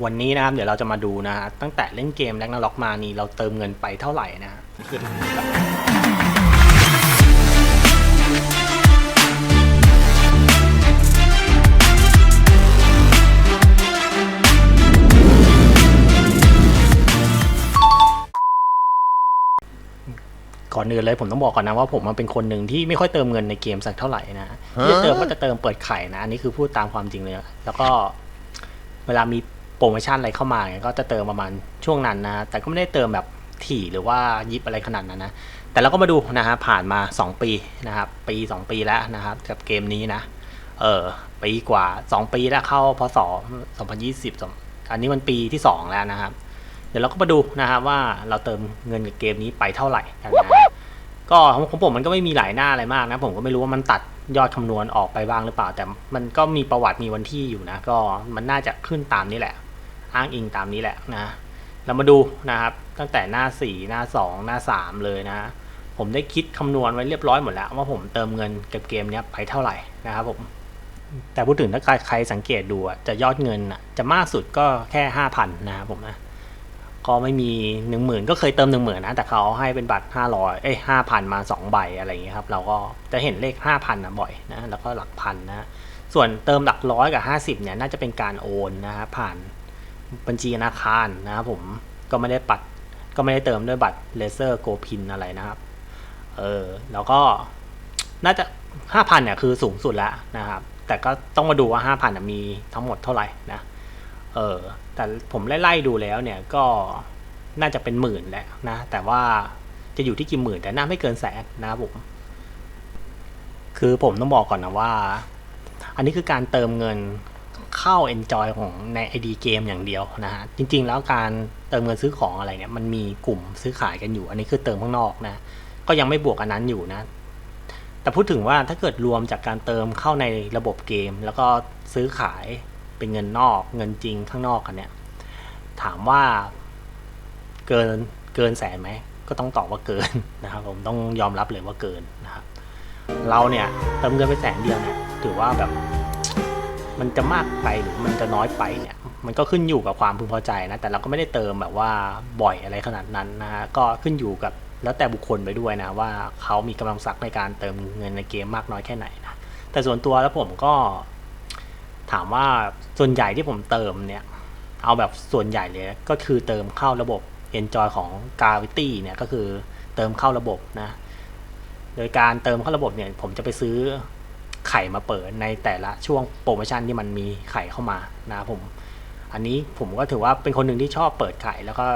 วันนี้นะครับ เดี๋ยวเราจะมาดูนะฮะตั้งแต่เล่นเกมแร็กนาล็อกมานี่เราเติมเงินไปเท่าไหร่นะฮะก่อนอื่นเลยผมต้องบอกก่อนนะว่าผมมันเป็นคนหนึ่งที่ไม่ค่อยเติมเงินในเกมสักเท่าไหร่นะที่จะเติมก็จะเติมเปิดไข่นะอันนี้คือพูดตามความจริงเลย แล้วก็เวลามีโปรโมชั่นอะไรเข้ามาเนี่ยก็จะเติมประมาณช่วงนั้นนะ แต่ก็ไม่ได้เติมแบบถี่หรือว่ายิบอะไรขนาดนั้นนะ แต่เราก็มาดูนะฮะผ่านมา 2 ปีนะครับ ปี 2 ปีแล้วนะครับกับเกมนี้นะ เออปีกว่า 2 ปีแล้วเข้าพศ2020 อันนี้มันปีที่ 2 แล้วนะครับ เดี๋ยวเราก็มาดูนะครับว่าเราเติมเงินกับเกมนี้ไปเท่าไหร่กันนะก็ของของผมมันก็ไม่มีหลายหน้าอะไรมากนะ ผมก็ไม่รู้ว่ามันตัดยอดคำนวณออกไปบ้างหรือเปล่า แต่มันก็มีประวัติมีวันที่อยู่นะ ก็มันน่าจะขึ้นตามนี้แหละ อ้างอิงตามนี้แหละนะเรามาดูนะครับตั้งแต่หน้า 4 หน้า 2 หน้า 3 เลยนะผมได้คิดคำนวณไว้เรียบร้อยหมดแล้ว ว่าผมเติมเงินกับเกมนี้ไปเท่าไหร่นะครับผมแต่พูดถึงถ้าใครสังเกตดูจะยอดเงินจะมากสุดก็แค่ 5,000นะครับผมนะก็ไม่มีหนึ่งหมื่นก็เคยเติมหนึ่งหมื่นนะแต่เขาให้เป็นบัตรห้าร้อยเอ้ยห้าพันมาสองใบอะไรอย่างเงี้ยครับ เราก็จะเห็นเลขห้าพันะบ่อยนะแล้วก็หลักพันนะส่วนเติมหลักร้อยกับห้าสิบเนี่ยน่าจะเป็นการโอนนะฮะผ่าน บัญชีธนาคารนะครับผมก็ไม่ได้ปัดก็ไม่ได้เติมด้วยบัตรเลเซอร์โกพินอะไรนะครับ เออ แล้วก็น่าจะห้าพันเนี่ยคือสูงสุดแล้วนะครับ แต่ก็ต้องมาดูว่าห้าพันมีทั้งหมดเท่าไหร่นะ เออ แต่ผมไล่ๆดูแล้วเนี่ยก็น่าจะเป็นหมื่นแหละนะ แต่ว่าจะอยู่ที่กี่หมื่นแต่น่าไม่เกินแสนนะครับผม คือผมต้องบอกก่อนนะว่า อันนี้คือการเติมเงิน เข้า Enjoy ของใน ID เกมอย่างเดียวนะฮะจริง ๆ แล้วการเติมเงินซื้อของอะไรเนี่ยมันมีกลุ่มซื้อขายกันอยู่ อันนี้คือเติมข้างนอกนะก็ยังไม่บวกอันนั้นอยู่นะแต่พูดถึงว่าถ้าเกิดรวมจากการเติมเข้าในระบบเกม แล้วก็ซื้อขายเป็นเงินนอก เงินจริงข้างนอกกันเนี่ยถามว่าเกินเกินแสนไหมก็ต้องตอบว่าเกินนะครับผมต้องยอมรับเลยว่าเกินนะครับเราเนี่ยเติมเงินไปแสนเดียวเนี่ยถือว่าแบบ มันจะมากไปหรือมันจะน้อยไปเนี่ยมันก็ขึ้นอยู่กับความพึงพอใจนะแต่เราก็ไม่ได้เติมแบบว่าบ่อยอะไรขนาดนั้นนะฮะก็ขึ้นอยู่กับแล้วแต่บุคคลไปด้วยนะว่าเขามีกำลังทรัพย์ในการเติมเงินในเกมมากน้อยแค่ไหนนะแต่ส่วนตัวแล้วผมก็ ถามว่าส่วนใหญ่ที่ผมเติมเนี่ย เอาแบบส่วนใหญ่เลยก็คือเติมเข้าระบบ Enjoy ของ Gravity เนี่ยก็คือเติมเข้าระบบนะ โดยการเติมเข้าระบบเนี่ย ผมจะไปซื้อ ไข่มาเปิดในแต่ละช่วงโปรโมชั่นที่มันมีไข่เข้ามานะผม อันนี้ผมก็ถือว่าเป็นคนหนึ่งที่ชอบเปิดไข่แล้วก็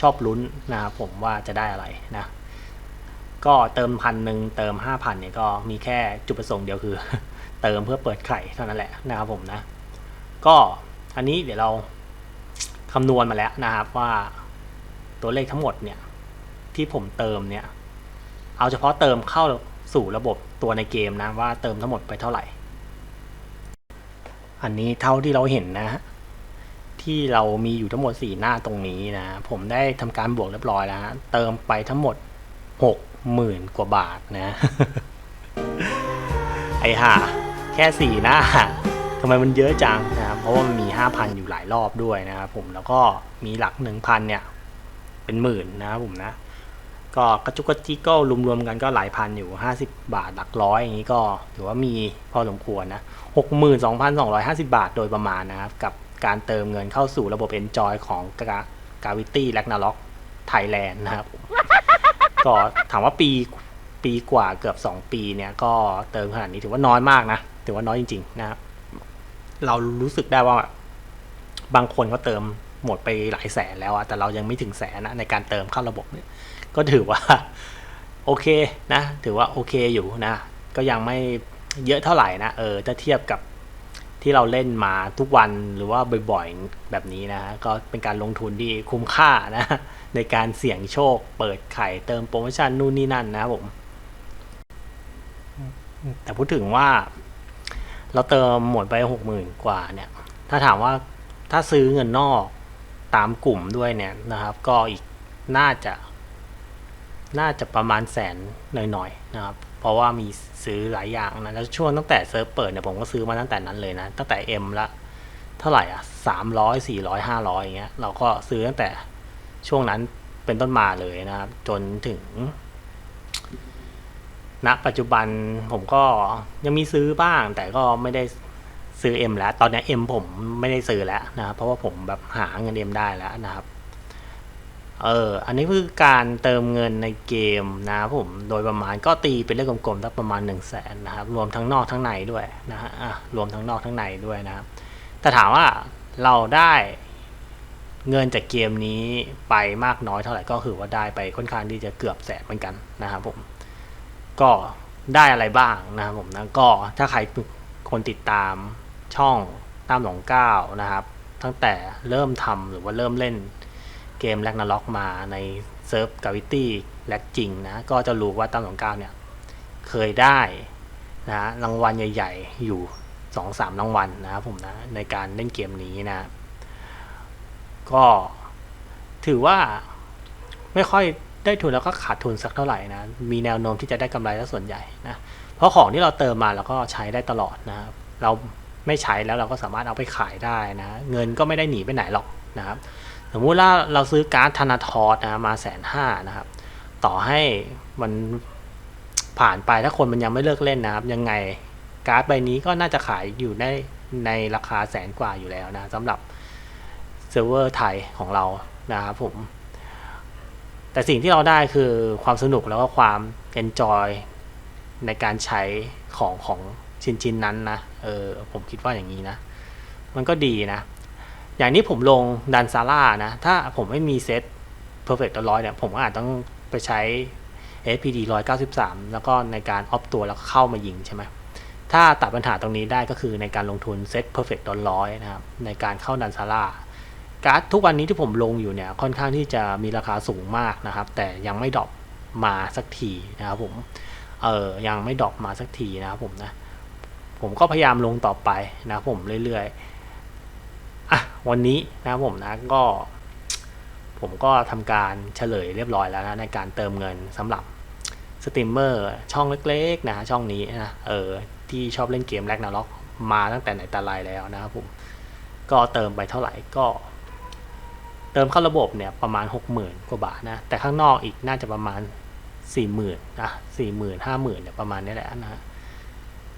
ชอบลุ้นนะครับผมว่าจะได้อะไรนะก็เติมพันหนึ่งเติมห้าพันเนี่ยก็มีแค่จุดประสงค์เดียวคือ เติมเพื่อเปิดไข่เท่านั้นแหละนะครับผมนะ ก็อันนี้เดี๋ยวเราคำนวณมาแล้วนะครับว่าตัวเลขทั้งหมดเนี่ยที่ผมเติมเนี่ย เอาเฉพาะเติมเข้า สู่ระบบตัวในเกมนะว่าเติมทั้งหมดไปเท่าไหร่ อันนี้เท่าที่เราเห็นนะ ที่เรามีอยู่ทั้งหมดสี่หน้าตรงนี้นะ ผมได้ทำการบวกเรียบร้อยแล้วฮะเติมไปทั้งหมดหกหมื่นกว่าบาทนะ ไอ้ห่าแค่สี่หน้าทำไมมันเยอะจังนะครับ เพราะว่ามันมีห้าพันอยู่หลายรอบด้วยนะครับผม แล้วก็มีหลักหนึ่งพันเนี่ย เป็นหมื่นนะครับผมนะ ก็กระจุกกระจิกก็รวมๆกันก็หลายพันอยู่ห้าสิบบาทหลักร้อยอย่างนี้ก็ถือว่ามีพอสมควรนะหกหมื่นสองพันสองร้อยห้าสิบาทโดยประมาณนะครับ กับการเติมเงินเข้าสู่ระบบ Enjoy ของกาวิตี้แลกนาล็อกไทยแลนด์นะครับ ก็ถามว่าปีปีกว่าเกือบ 2 ปีเนี่ย ก็เติมขนาดนี้ถือว่าน้อยมากนะ ถือว่าน้อยจริง ๆ นะครับ เรารู้สึกได้ว่าบางคนก็เติมหมดไปหลายแสนแล้วอะแต่เรายังไม่ถึงแสนนะในการเติมเข้าระบบเนี่ย ก็ถือว่าโอเคนะ ถือว่าโอเคอยู่นะ ก็ยังไม่เยอะเท่าไหร่นะ เออ ถ้าเทียบกับที่เราเล่นมาทุกวันหรือว่าบ่อยๆแบบนี้นะ ก็เป็นการลงทุนที่คุ้มค่านะ ในการเสี่ยงโชค เปิดไข่เติมโปรโมชั่นนู่นนี่นั่นนะผม แต่พูดถึงว่า เราเติมหมดไปหกหมื่นกว่าเนี่ย ถ้าถามว่าถ้าซื้อเงินนอกตามกลุ่มด้วยเนี่ยนะครับ ก็อีกน่าจะ น่าจะประมาณแสนหน่อยๆนะครับเพราะว่ามีซื้อหลายอย่างนะแล้วช่วงตั้งแต่เซิร์ฟเปิดเนี่ยผมก็ซื้อมาตั้งแต่นั้นเลยนะ ตั้งแต่ M ละเท่าไหร่อะสามร้อยสี่ร้อยห้าร้อยอย่างเงี้ยเราก็ซื้อตั้งแต่ช่วงนั้นเป็นต้นมาเลยนะครับ จนถึงณปัจจุบันผมก็ยังมีซื้อบ้าง แต่ก็ไม่ได้ซื้อ M แล้ว ตอนนี้ M ผมไม่ได้ซื้อแล้วนะครับเพราะว่าผมแบบหาเงิน M ได้แล้วนะครับ เออ อันนี้คือการเติมเงินในเกมนะผม โดยประมาณก็ตีเป็นเลขกลมๆสักประมาณ1นึ่งแสนนะครับ รวมทั้งนอกทั้งในด้วยนะฮะอะรวมทั้งนอกทั้งในด้วยนะครับ แต่ถามว่าเราได้เงินจากเกมนี้ไปมากน้อยเท่าไหร่ก็คือว่าได้ไปค่อนข้างที่จะเกือบแสนเหมือนกันนะครับผม ก็ได้อะไรบ้างนะครับผมนะก็ถ้าใครคนติดตามช่องตามหลงเก้านะครับ ตั้งแต่เริ่มทำหรือว่าเริ่มเล่น เกมแลกนาล็อกมาในเซิร์ฟกาวิตี้แลกจริงนะ ก็จะรู้ว่าตามหลงเก้าเนี่ย เคยได้นะรางวัลใหญ่ ๆ อยู่สองสามรางวัลนะครับผมนะ ในการเล่นเกมนี้นะ ก็ถือว่าไม่ค่อยได้ทุนแล้วก็ขาดทุนสักเท่าไหร่นะ มีแนวโน้มที่จะได้กำไรซะส่วนใหญ่นะ เพราะของที่เราเติมมาเราก็ใช้ได้ตลอดนะครับเราไม่ใช้แล้วเราก็สามารถเอาไปขายได้นะ เงินก็ไม่ได้หนีไปไหนหรอกนะครับ สมมุติว่าเราซื้อการ์ดธนาทอสนะมาแสนห้านะครับ ต่อให้มันผ่านไปถ้าคนมันยังไม่เลิกเล่นนะครับ ยังไงการ์ดใบนี้ก็น่าจะขายอยู่ในในราคาแสนกว่าอยู่แล้วนะสำหรับเซิร์ฟเวอร์ไทยของเรานะครับผม แต่สิ่งที่เราได้คือความสนุกแล้วก็ความ enjoy ในการใช้ของของชิ้นชิ้นนั้นนะเออผมคิดว่าอย่างนี้นะ มันก็ดีนะ อย่างนี้ผมลงดันซาร่านะ ถ้าผมไม่มีเซต perfect ร้อยเนี่ย ผมก็อาจต้องไปใช้ SPD 193 แล้วก็ในการออฟตัวแล้วเข้ามายิงใช่ไหมถ้าตัดปัญหาตรงนี้ได้ก็คือในการลงทุนเซต perfect ร้อยนะครับ ในการเข้าดันซาร่าการ์ดทุกวันนี้ที่ผมลงอยู่เนี่ย ค่อนข้างที่จะมีราคาสูงมากนะครับ แต่ยังไม่ดรอปมาสักทีนะครับผม เออยังไม่ดรอปมาสักทีนะครับผมนะ ผมก็พยายามลงต่อไปนะผมเรื่อยๆ วันนี้นะครับผมนะก็ ผมก็ทำการเฉลยเรียบร้อยแล้วนะในการเติมเงินสำหรับสตรีมเมอร์ช่องเล็กๆนะช่องนี้นะเออที่ชอบเล่นเกมแรกนาล็อกมาตั้งแต่ไหนแต่ไรแล้วนะครับผมก็เติมไปเท่าไหร่ก็ เติมเข้าระบบเนี่ยประมาณ 60,000 กว่าบาทนะ แต่ข้างนอกอีกน่าจะประมาณ 40,000นะ40,000 50,000เนี่ยประมาณนี้แหละนะฮะ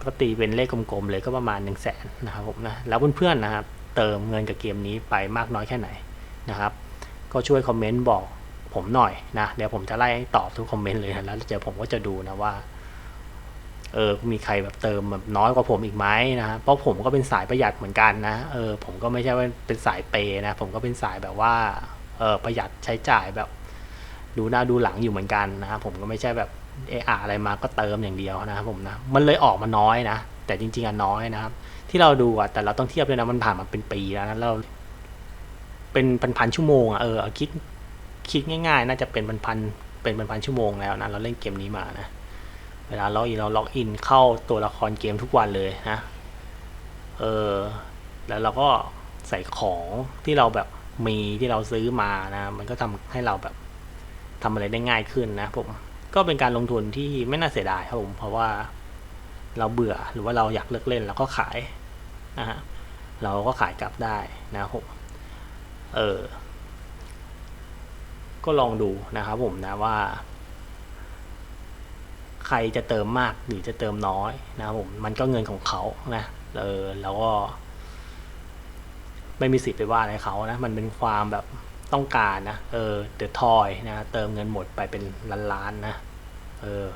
ก็ตีเป็นเลขกลมๆเลยก็ประมาณ 1 0 0 0 0แสนนะครับผมนะแล้วเพื่อนๆนะครับ เติมเงินกับเกมนี้ไปมากน้อยแค่ไหนนะครับ ก็ช่วยคอมเมนต์บอกผมหน่อยนะ เดี๋ยวผมจะไล่ตอบทุกคอมเมนต์เลยนะแล้วเดี๋ยวผมก็จะดูนะว่าเออมีใครแบบเติมแบบน้อยกว่าผมอีกไหมนะเพราะผมก็เป็นสายประหยัดเหมือนกันนะเออผมก็ไม่ใช่ว่าเป็นสายเปย์นะ ผมก็เป็นสายแบบว่าเออประหยัดใช้จ่ายแบบ ดูหน้าดูหลังอยู่เหมือนกันนะผมก็ไม่ใช่แบบเอออะไรมาก็เติมอย่างเดียวนะครับผมนะมันเลยออกมาน้อยนะ แต่จริงๆอะน้อยนะครับ ที่เราดูอะแต่เราต้องเทียบด้วยนะมันผ่านมาเป็นปีแล้วนะเรา เป็นพันๆชั่วโมงอะเออคิดคิดง่ายๆ น่าจะเป็นพันๆเป็นพันๆชั่วโมงแล้วนะเราเล่นเกมนี้มานะเวลาล็อกอินเราล็อกอินเข้าตัวละครเกมทุกวันเลยนะเออแล้วเราก็ใส่ของที่เราแบบมีที่เราซื้อมานะ มันก็ทำให้เราแบบทำอะไรได้ง่ายขึ้นนะผมก็เป็นการลงทุนที่ไม่น่าเสียดายครับผมเพราะว่าเราเบื่อหรือว่าเราอยากเลิกเล่นเราก็ขาย นะฮะเราก็ขายกลับได้นะครับผมเออก็ลองดูนะครับผมนะว่า ใครจะเติมมากหรือจะเติมน้อยนะครับผมมันก็เงินของเขานะเออแล้วก็ ไม่มีสิทธิ์ไปว่าอะไรเขานะมันเป็นความแบบต้องการนะเออเดอะทอยนะเติมเงินหมดไปเป็นล้านๆนะเออ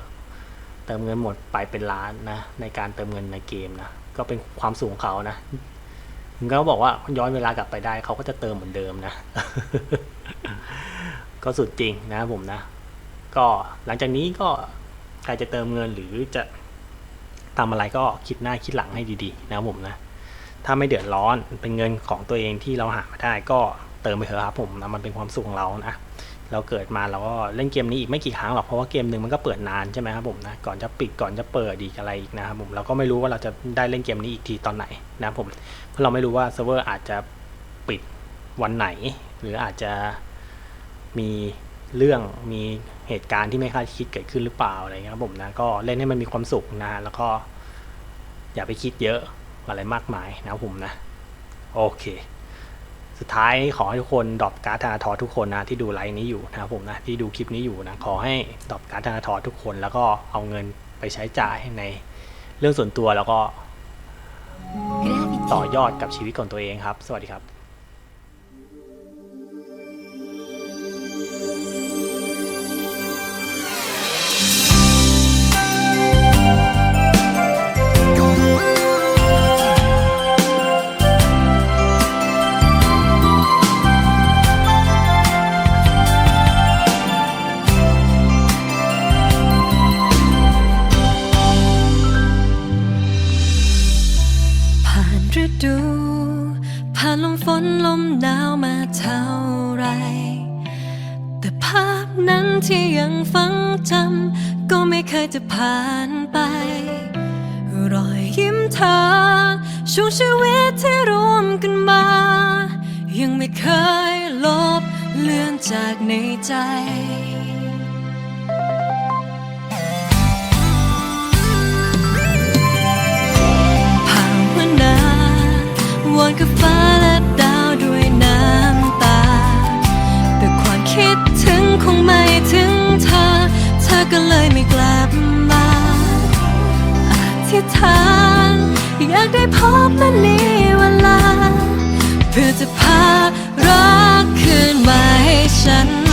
เติมเงินหมดไปเป็นล้านนะในการเติมเงินในเกมนะก็เป็นความสูงของเขานะถึงเขาบอกว่าย้อนเวลากลับไปได้เขาก็จะเติมเหมือนเดิมนะ ก็สุดจริงนะผมนะ ก็หลังจากนี้ก็ใครจะเติมเงินหรือจะทำอะไรก็คิดหน้าคิดหลังให้ดีๆ นะผมนะ ถ้าไม่เดือดร้อนเป็นเงินของตัวเองที่เราหามาได้ก็เติมไปเถอะครับผมนะมันเป็นความสุขของเรานะ เราเกิดมาเราก็เล่นเกมนี้อีกไม่กี่ครั้งหรอกเพราะว่าเกมหนึ่งมันก็เปิดนานใช่ไหมครับผมนะก่อนจะปิดก่อนจะเปิดอีกอะไรอีกนะครับผมเราก็ไม่รู้ว่าเราจะได้เล่นเกมนี้อีกทีตอนไหนนะครับผมเพราะเราไม่รู้ว่าเซิร์ฟเวอร์อาจจะปิดวันไหน หรืออาจจะมีเรื่องมีเหตุการณ์ที่ไม่คาดคิดเกิดขึ้นหรือเปล่าอะไรเงี้ยครับผมนะก็เล่นให้มันมีความสุขนะแล้วก็อย่าไปคิดเยอะอะไรมากมายนะครับผมนะโอเค สุดท้ายขอให้ทุกคนดรอปการ์ดธนาทอทุกคนนะที่ดูไลฟ์นี้อยู่นะครับผมนะที่ดูคลิปนี้อยู่นะขอให้ดรอปการ์ดธนาทอทุกคน แล้วก็เอาเงินไปใช้จ่ายในเรื่องส่วนตัวแล้วก็ต่อยอดกับชีวิตของตัวเองครับ สวัสดีครับ แต่ภาพนั้นที่ยังฝังจำก็ไม่เคยจะผ่านไปรอยยิ้มเธอช่วงชีวิตที่รวมกันมา ยังไม่เคยลบเลือนจากในใจ บและนี้เวลา เพื่อจะพารักคืนมาให้ฉัน